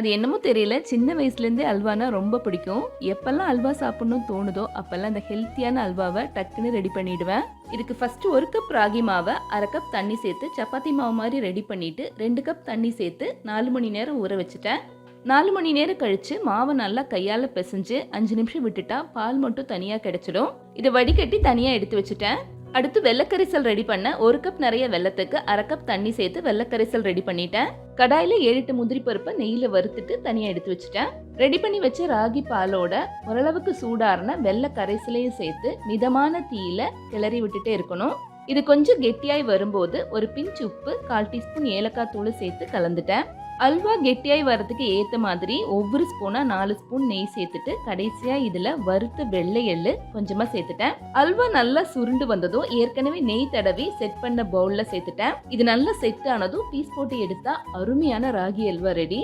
அது என்னமோ தெரியல. சின்ன வயசுலேருந்தே அல்வானா ரொம்ப பிடிக்கும். எப்பெல்லாம் அல்வா சாப்பிட்ணும் தோணுதோ அப்பெல்லாம் அந்த ஹெல்த்தியான அல்வாவை டக்குன்னு ரெடி பண்ணிடுவேன். இதுக்கு ஃபர்ஸ்ட் ஒரு கப் ராகி மாவை அரை கப் தண்ணி சேர்த்து சப்பாத்தி மாவு மாதிரி ரெடி பண்ணிட்டு ரெண்டு கப் தண்ணி சேர்த்து நாலு மணி நேரம் ஊற வச்சுட்டேன். நாலு மணி நேரம் கழித்து மாவை நல்லா கையால் பிசைஞ்சு அஞ்சு நிமிஷம் விட்டுட்டா பால் மட்டும் தனியாக கிடச்சிடும். இதை வடிகட்டி தனியாக எடுத்து வச்சுட்டேன். அடுத்து வெள்ளக்கரிசல் ரெடி பண்ண ஒரு கப் நிறைய வெள்ளத்துக்கு அரை கப் தண்ணி சேர்த்து வெள்ளக்கரிசல் ரெடி பண்ணிட்டேன். கடாயில ஏழு முந்திரி பருப்பை நெய்யில் வறுத்துட்டு தனியாக எடுத்து வச்சுட்டேன். ரெடி பண்ணி வச்ச ராகி பாலோட ஓரளவுக்கு சூடாறின வெள்ளை கரைசலையும் சேர்த்து மிதமான தீயில கிளறி விட்டுட்டே இருக்கணும். இது கொஞ்சம் கெட்டியாய் வரும்போது ஒரு பிஞ்ச் உப்பு கால் டீஸ்பூன் ஏலக்காய் தூள் சேர்த்து கலந்துட்டேன். அல்வா கெட்டியாய் வரதுக்கு ஏற்ற மாதிரி ஒவ்வொரு ஸ்பூனாக நாலு ஸ்பூன் நெய் சேர்த்துட்டு கடைசியாக இதில் வறுத்த வெள்ளை எள்ளு கொஞ்சமாக சேர்த்துட்டேன். அல்வா நல்லா சுருண்டு வந்ததும் ஏற்கனவே நெய் தடவி செட் பண்ண பவுலில் சேர்த்துட்டேன். இது நல்லா செட் ஆனதும் பீஸ் போட்டு எடுத்தா அருமையான ராகி அல்வா ரெடி